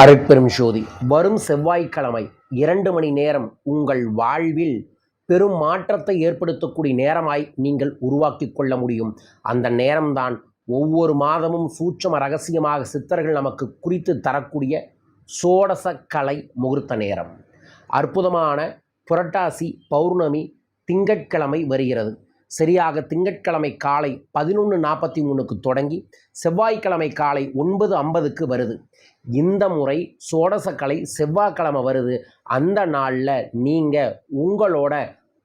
அருட்பெரும் ஜோதி வரும் செவ்வாய்க்கிழமை இரண்டு மணி நேரம் உங்கள் வாழ்வில் பெரும் மாற்றத்தை ஏற்படுத்தக்கூடிய நேரமாய் நீங்கள் உருவாக்கி கொள்ள முடியும். அந்த நேரம்தான் ஒவ்வொரு மாதமும் சூட்சம ரகசியமாக சித்தர்கள் நமக்கு குறித்து தரக்கூடிய சோடச கலை முகூர்த்த நேரம். அற்புதமான புரட்டாசி பௌர்ணமி திங்கட்கிழமை வருகிறது. சரியாக திங்கட்கிழமை காலை பதினொன்று நாற்பத்தி மூணுக்கு தொடங்கி செவ்வாய்க்கிழமை காலை ஒன்பது ஐம்பதுக்கு வருது. இந்த முறை சோடசக்கலை செவ்வாய்க்கிழமை வருது. அந்த நாளில் நீங்கள் உங்களோட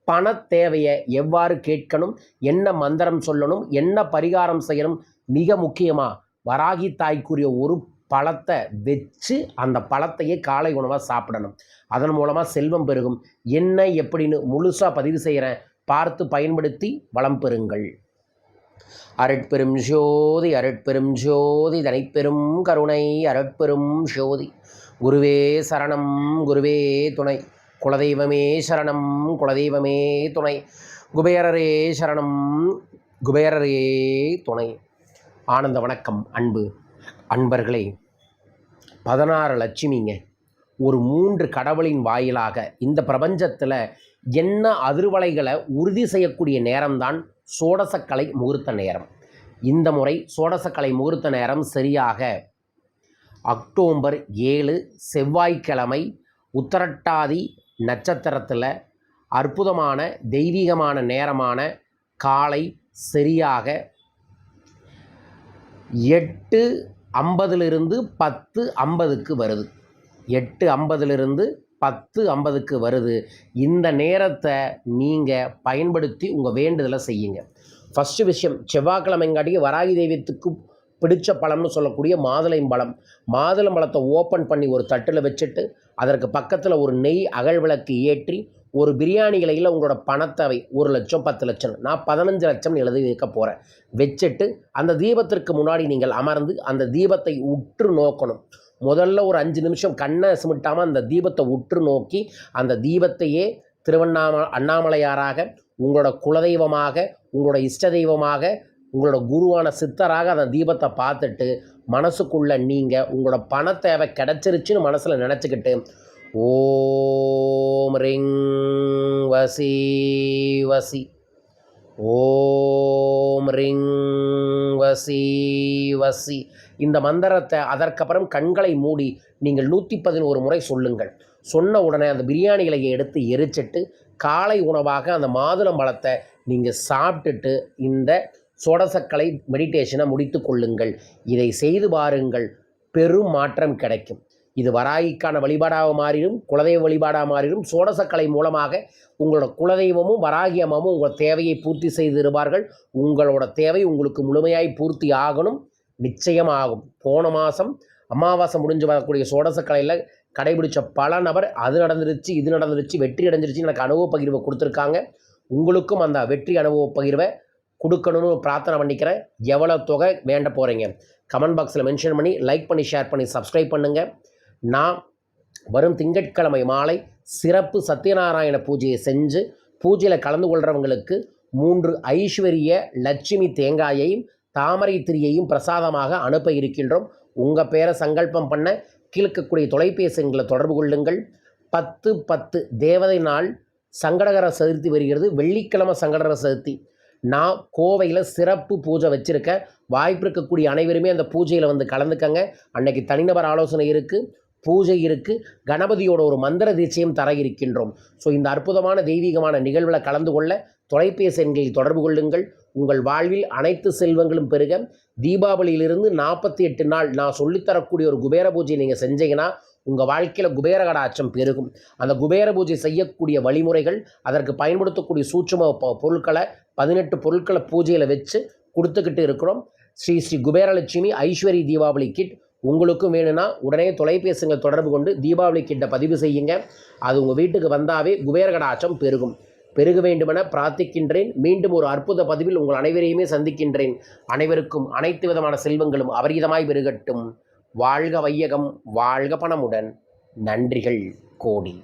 பண தேவையை எவ்வாறு கேட்கணும் என்ன மந்திரம் சொல்லணும் என்ன பரிகாரம் செய்யணும் மிக முக்கியமாக வராகி தாய்க்குரிய ஒரு பழத்தை வச்சு அந்த பழத்தையே காலை உணவாக சாப்பிடணும். அதன் மூலமாக செல்வம் பெருகும். என்ன எப்படின்னு முழுசாக பதிவு செய்கிறேன் பார்த்து பயன்படுத்தி வளம் பெறுங்கள். அரட்பெரும் ஜோதி அரட்பெரும் ஜோதி தனிப்பெரும் கருணை அரட்பெரும் ஜோதி. குருவே சரணம் குருவே துணை. குலதெய்வமே சரணம் குலதெய்வமே துணை. குபேரரே சரணம் குபேரரே துணை. ஆனந்த வணக்கம் அன்பு. அன்பர்களே பதினாறு லட்சுமிங்க ஒரு மூன்று கடவுளின் வாயிலாக இந்த பிரபஞ்சத்தில் என்ன அதிர்வலைகளை உறுதி செய்யக்கூடிய நேரம்தான் சோடசக்கலை முகூர்த்த நேரம். இந்த முறை சோடசக்கலை முகூர்த்த நேரம் சரியாக அக்டோபர் ஏழு செவ்வாய்க்கிழமை உத்தரட்டாதி நட்சத்திரத்தில் அற்புதமான தெய்வீகமான நேரமான காலை சரியாக எட்டு ஐம்பதுலிருந்து பத்து ஐம்பதுக்கு வருது. எட்டு ஐம்பதுலிருந்து பத்து ஐம்பதுக்கு வருது. இந்த நேரத்தை நீங்கள் பயன்படுத்தி உங்கள் வேண்டுதலை செய்யுங்க. ஃபஸ்ட்டு விஷயம் செவ்வாய்க்கிழமைங்காட்டிக்கு வராகி தெய்வத்துக்கு பிடிச்ச பழம்னு சொல்லக்கூடிய மாதுளை பழம். மாதுளை பழத்தை ஓப்பன் பண்ணி ஒரு தட்டில் வச்சுட்டு அதற்கு பக்கத்தில் ஒரு நெய் அகல் விளக்கு ஏற்றி ஒரு பிரியாணி இலையில் உங்களோட பணத்தவை ஒரு லட்சம் பத்து லட்சம் நான் பதினஞ்சு லட்சம் எழுதி வைக்க போகிறேன் வச்சுட்டு அந்த தீபத்திற்கு முன்னாடி நீங்கள் அமர்ந்து அந்த தீபத்தை உற்று நோக்கணும். முதல்ல ஒரு அஞ்சு நிமிஷம் கண்ணை சிமிட்டாமல் அந்த தீபத்தை உற்று நோக்கி அந்த தீபத்தையே திருவண்ணாம அண்ணாமலையாராக உங்களோட குலதெய்வமாக உங்களோட இஷ்ட தெய்வமாக உங்களோட குருவான சித்தராக அந்த தீபத்தை பார்த்துட்டு மனசுக்குள்ளே நீங்கள் உங்களோட பண தேவை கிடச்சிருச்சுன்னு மனசில் நினச்சிக்கிட்டு ஓம் ரிங் வசி வசி ஓம் ரிங் வசி வசி இந்த மந்திரத்தை அதற்கப்புறம் கண்களை மூடி நீங்கள் நூற்றி பதினோரு முறை சொல்லுங்கள். சொன்ன உடனே அந்த பிரியாணி இலையை எடுத்து எரிச்சிட்டு காலை உணவாக அந்த மாதுளம் பழத்தை நீங்கள் சாப்பிட்டுட்டு இந்த சோடசக்கலை மெடிடேஷனை முடித்து கொள்ளுங்கள். இதை செய்து பாருங்கள். பெரும் மாற்றம் கிடைக்கும். இது வராகிக்கான வழிபாடாக மாறிடும் குலதெய்வ வழிபாடாக மாறிடும். சோடசக்கலை மூலமாக உங்களோட குலதெய்வமும் வராகி அம்மாவும் உங்கள் தேவையை பூர்த்தி செய்து இருப்பார்கள் உங்களோட தேவை உங்களுக்கு முழுமையாய் பூர்த்தி ஆகணும். நிச்சயமாகும். போன மாதம் அமாவாசை முடிஞ்சு வரக்கூடிய சோடச கலையில் கடைபிடிச்ச பல நபர் அது நடந்துருச்சு இது நடந்துருச்சு வெற்றி அடைஞ்சிருச்சு எனக்கு அனுபவ பகிர்வை கொடுத்துருக்காங்க. உங்களுக்கும் அந்த வெற்றி அனுபவ பகிர்வை கொடுக்கணும்னு பிரார்த்தனை பண்ணிக்கிறேன். எவ்வளோ தொகை வேண்ட போகிறீங்க கமெண்ட் பாக்ஸில் மென்ஷன் பண்ணி லைக் பண்ணி ஷேர் பண்ணி சப்ஸ்கிரைப் பண்ணுங்கள் நான் வரும் திங்கட்கிழமை மாலை சிறப்பு சத்யநாராயண பூஜையை செஞ்சு பூஜையில் கலந்து கொள்கிறவங்களுக்கு மூன்று ஐஸ்வர்ய லட்சுமி தேங்காயையும் தாமரை திரியையும் பிரசாதமாக அனுப்ப இருக்கின்றோம். உங்கள் பேரை சங்கல்பம் பண்ண கீழ்க்கக்கூடிய தொலைபேசிகளை தொடர்பு கொள்ளுங்கள். பத்து பத்து தேவதை நாள் சங்கடகர சதுர்த்தி வருகிறது. வெள்ளிக்கிழமை சங்கடகர சதுர்த்தி. நான் கோவையில் சிறப்பு பூஜை வச்சுருக்கேன். வாய்ப்பு இருக்கக்கூடிய அனைவருமே அந்த பூஜையில் வந்து கலந்துக்கங்க. அன்னைக்கு தனிநபர் ஆலோசனை இருக்குது பூஜை இருக்குது கணபதியோட ஒரு மந்திர தீட்சையும் தர இருக்கின்றோம். ஸோ இந்த அற்புதமான தெய்வீகமான நிகழ்வில் கலந்து கொள்ள தொலைபேசி எண்களில் தொடர்பு கொள்ளுங்கள். உங்கள் வாழ்வில் அனைத்து செல்வங்களும் பெருக. தீபாவளியிலிருந்து நாற்பத்தி எட்டு நாள் நான் சொல்லித்தரக்கூடிய ஒரு குபேர பூஜை நீங்கள் செஞ்சீங்கன்னா உங்கள் வாழ்க்கையில் குபேர கடாட்சம் பெருகும். அந்த குபேர பூஜை செய்யக்கூடிய வழிமுறைகள் அதற்கு பயன்படுத்தக்கூடிய சூட்சும பொருட்களை பதினெட்டு பொருட்களை பூஜையில் வச்சு கொடுத்துக்கிட்டு இருக்கிறோம். ஸ்ரீ ஸ்ரீ குபேரலட்சுமி ஐஸ்வரி தீபாவளி கிட் உங்களுக்கும் வேணும்னா உடனே தொலைபேசிகளை தொடர்பு கொண்டு தீபாவளி கிட்ட பதிவு செய்யுங்க. அது உங்கள் வீட்டுக்கு வந்தாவே குபேர கடாட்சம் பெருகும். பெருக வேண்டுமென பிரார்த்திக்கின்றேன். மீண்டும் ஒரு அற்புத பதிவில் உங்கள் அனைவரையுமே சந்திக்கின்றேன். அனைவருக்கும் அனைத்து விதமான செல்வங்களும் அபரிதமாய் பெருகட்டும். வாழ்க வையகம் வாழ்க பணமுடன். நன்றிகள் கோடி.